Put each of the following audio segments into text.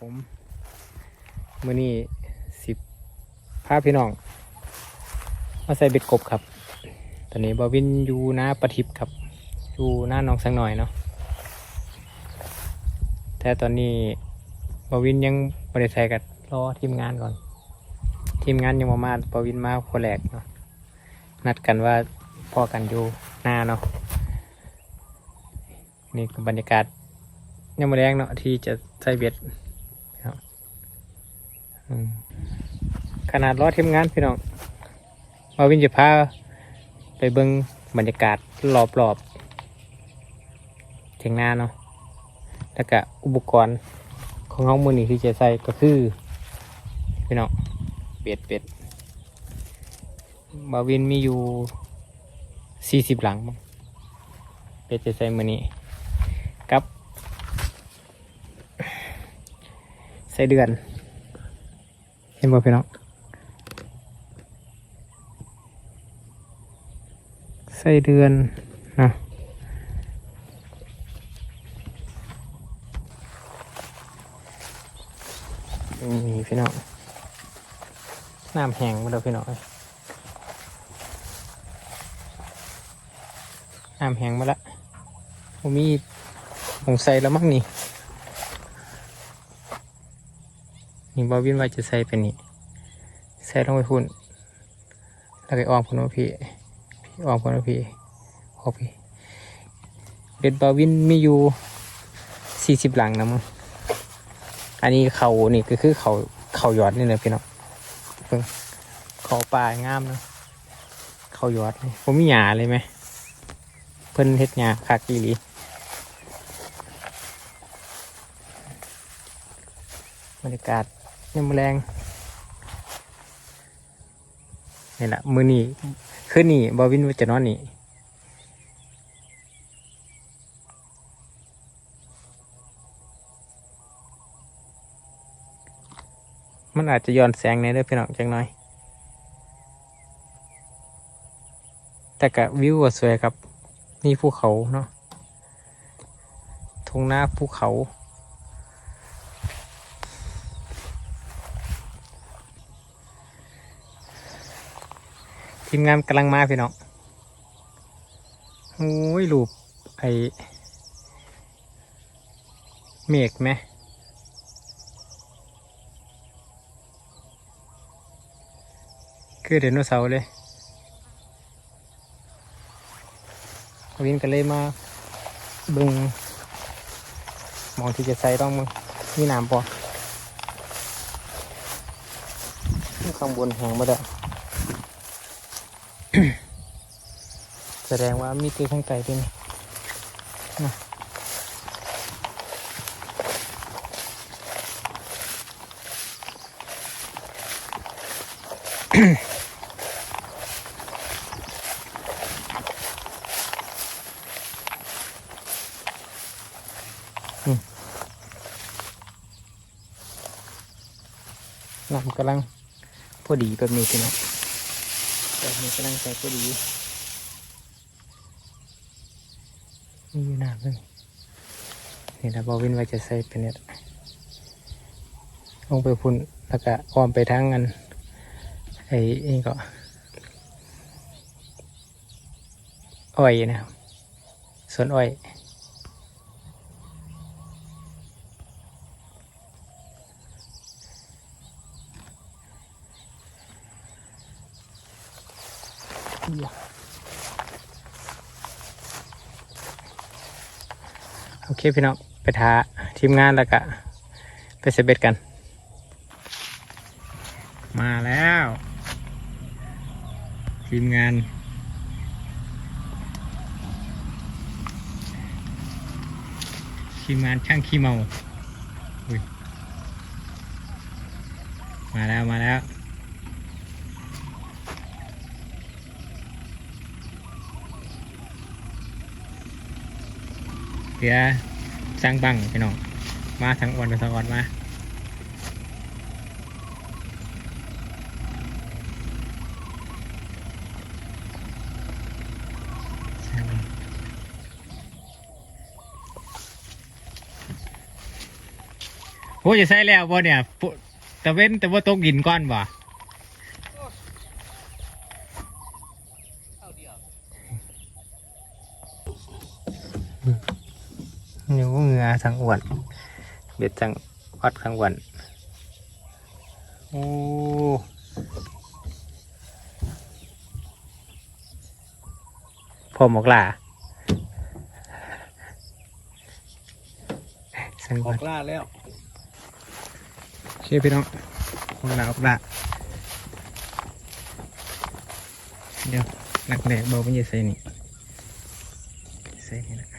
ผมมื่อนี้สิบพาพี่น้อง มาใส่เบ็ดกบครับ ตอนนี้บาวินอยู่หน้าประทิบครับ อยู่หน้าน้องสังหน่อยเนาะแต่ตอนนี้บาวินยังบริษัทกันรอทีมงานก่อน ทีมงานยังมามาบาวินมาคนแรกเนาะนัดกันว่าพ่อกันอยู่หน้าเนาะนี่คือบรรยากาศยังมาแรงเนาะที่จะใส่เบ็ด ขนาดรอทีมงานพี่น้องมาวินจะพาไปเบิ้งบรรยากาศรอบๆบเทียงนาเนาะแล้วก็อุปกรณ์ของห้องมือนี่ที่จะใส่ก็คือ พี่น้องเบ็ดเป็ดบาวินมีอยู่สี่สิบหลังเป็ดจะใส่มือนี้กับใส่เดือน ห็นบ่พี่น้องใส่เดือนนะนี่พี่น้องน้ำแห้งมดแล้วพี่น้องน้ำแห้งมาแล้วผมมีผมใส่แล้วมั้งนี่ นี่บอวินว่าจะใส่เป็นนี่ใส่ลงไปพุ่น แล้วก็ออมพุ่นว่าพี่ พี่ออมพุ่นว่าพี่โอพี่เบ็ดบอวินมีอยู่สี่สิบหลังนะมั้งอันนี้เขานี่ก็คือเขาเขาหยอดนี่เลยพี่น้องเพิ่งเขาป่างามนะเขาหยอดผมมีหยาเลยไหมเพิ่นเฮ็ดหยาคักอีหลีบรรยากาศ ยามมอแรงนี่แหละมือนี่คืนนี่บอวินจะนอนนี่มันอาจจะย้อนแสงในเด้อพี่น้องจังน้อย แต่กะวิวก็สวยครับ นี่ภูเขาเนาะทุ่งนาภูเขา ทีมงานกำลังมาพี่น้องโอ้ยรูปไอเมฆไหมคือไดโนเสาร์เลยวินก็เลยมาบึงมองที่จะใส่ต้องมึงมีน้ำปอข้างบนแหงมาได้ แสดงว่ามีตีข้างไก่ด้วยนี่นะอืมน้ำกำลังพอดีแบบนี้พี่น้องแบบนี้กำลังใส่พอดี นี่อยู่น้ำเลยนี่นะบอวินว่าจะใส่เป็นเนี่ยลงไปพุ่นแล้วก็อ้อมไปทางอันไอ้นี่ก็อ้อยนะครับสวนอ้อย โอเคพี่น้องไปท้าทีมงานแล้วก็ไปเซเบ็ดกัน มาแล้ว ทีมงานทีมงานช่างขี้เมาอุ๊ยมาแล้วมาแล้ว ลือสร้างบังพี่น้องมาทางอ่นมาทางอ่นมาโอ้จะใส่แล้วบ่เนี่ยตะเว้นแต่ว่าตกหินก้อนบ่ นิ้วเหงือสังอ้วน เบ็ดสังวัดสังอ้วนโอ้พอหมกล่าสังออ้วอนกล่าแล้วโอเคพี่น้องออกละออกละเดี๋ยวหลักแหลกเบาเป็นยังใส่นี่ใส่นี่นะ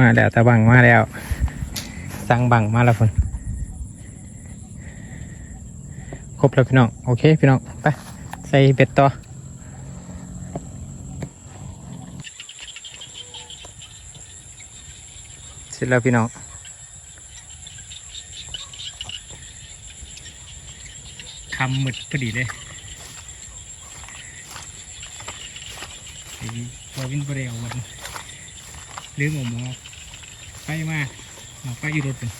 มาแล้วตะบังมาแล้วสั่งบังมาแล้วคนครบแล้วพี่น้องโอเคพี่น้องไปใส่เบ็ดต่อเสร็จแล้วพี่น้องคำหมึดพอดีเลยไอ้บอวินบริเอาวันลืมออกหมอ ไปมาหมอไปอยู่รถเลย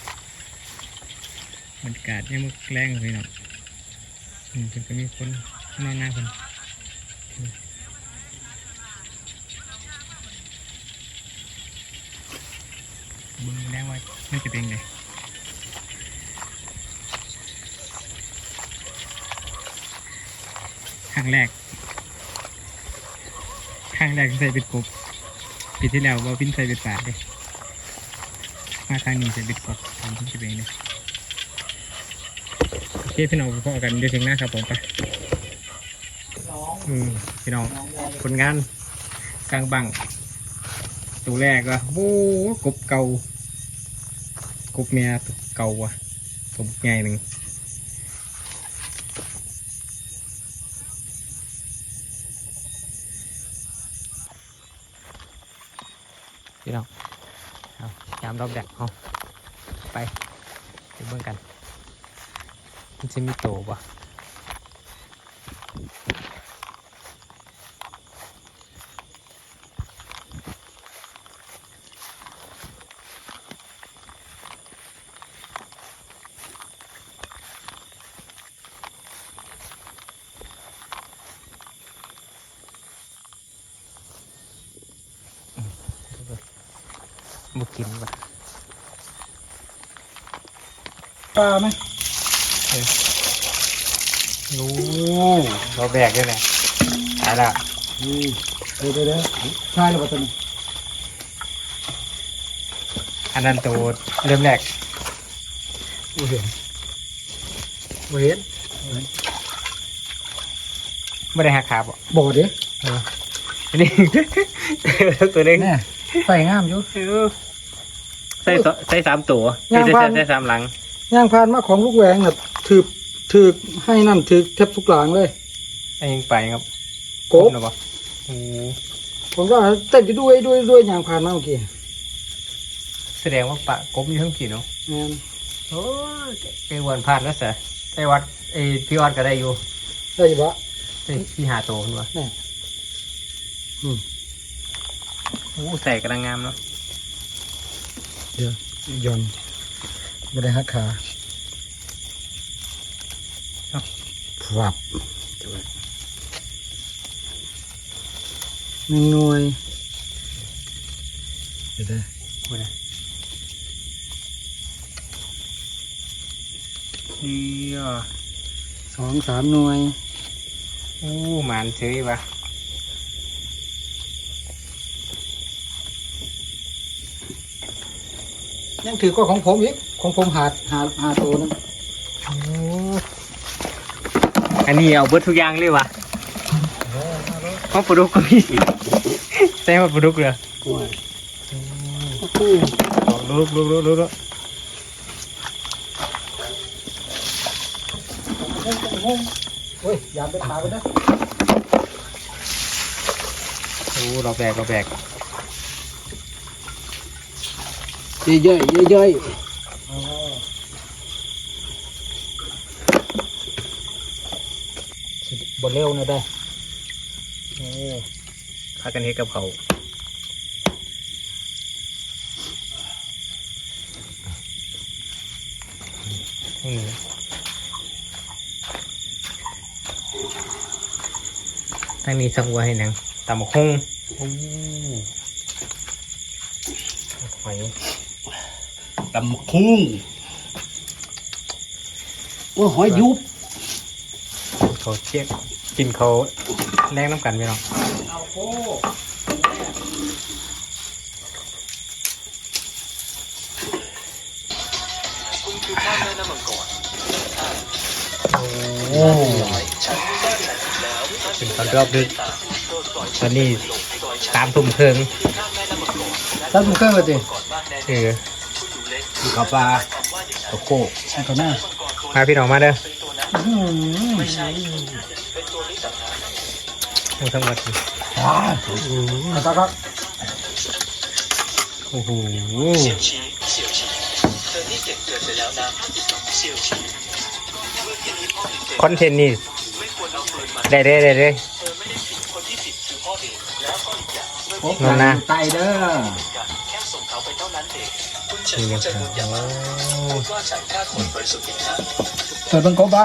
บรรยากาศยังมึกแรงเลยพี่น้องอืมเป็นก็มีคนนอนหน้าคนมเบิ่งแล้วว่ามันจะเป็นไงครั้งแรกครั้งแรกใส่เป็นกบปีที่แล้วว่าพินใส่เป็นป่าเลย มาทางนี้ใส่เป็นกบทำที่จะเป็นไงโอเคพี่น้องพอกันเดี๋ยวถึงหน้าครับผมไปอืมพี่น้องผลงานกลางบังตัวแรกก็โอ้กบเก่ากบเมียเก่าอะกบใหญ่หนึ่งพี่น้องเอายามรอบแดกเอาไปไปเบิ่งกัน มันจะมีโตบ่ บุกินว่ะปลาไหมโอ้เราแบกด้วยนะตายละอืมเดี๋ยวเดี๋ยวเดี๋ยวใช่หรือเปล่าตัวนี้อันนั้นตัวเริ่มแรกบ่เห็นบ่เห็นไม่ได้หักขาบ่บ่เด้เอออันนี้ตัวหนึงแน่ ใส่งามอยู่เออใส่สองใส่สามตัวย่างใส่พัใส่นใส่สามหลัง ย่างพานมาของลูกแหวงน่ะถือถือให้นั่นถือแทบทุกหลังเลยไอ้ยิงไปครับโกบหรือเปล่าโอ้ผมก็เต้นอยู่ด้วยด้วยด้วยย่างพานมาเมื่อกี้แสดงว่าปะกบอยู่ทั้งกี่เนาะแม่นโอ้ยไปวันพลาดแล้วเสียไอ้วัดไอ้พี่วัดก็ได้อยู่ได้อยู่บ่ไอ้พี่หาโตขึ้นมาแน่อืมโอ้ใส่กระดังงามเนาะเดี๋ยวย่อนบ่ได้หักขาพับหนึ่งหน่วยเดี๋ยวได้พูดนะนี่อะสองสามหน่วยโอ้หมานเฉยปะ ยังถือก็ของผมอีกของผมหาหาหาตัวนึงโอ้อันนี้เอาเบิดทุกอย่างเลยวะห้องปลาดุกก็มีใช่ว่าปลาดุกเลยลุกลุกลุกลุกลุกโอ้ยยามไปขาไปนะโอ้เราแบกเราแบก เย่อยเย่อยเย่อยบนเร็วนะได้โอ้พากันเฮ็ดกับเขาวอืมทางนี้สักวัวให้หนังตำบักฮงโอ้หอย ตำคุ้งโอ้ยหอยยุบเขาเชียกกินเขาแรงน้ำกันไหมน้องเอาโคโอ้เป็นตอนรอบดึกตอนนี้ตามทุ่มเครื่องตัดมือเครื่องเลยสิเออ ดูข้าวปลาตะโคกเอาก่อนหน้ามาพี่น้องมาเด้ออืมทั้งทั้งหมดเอาต่อครับโอ้โหคอนเทนต์นี่ได้ได้ได้ได้นั่นนะไตเด้อนี่นะครับโอ้เปิด เบังกบป่ะ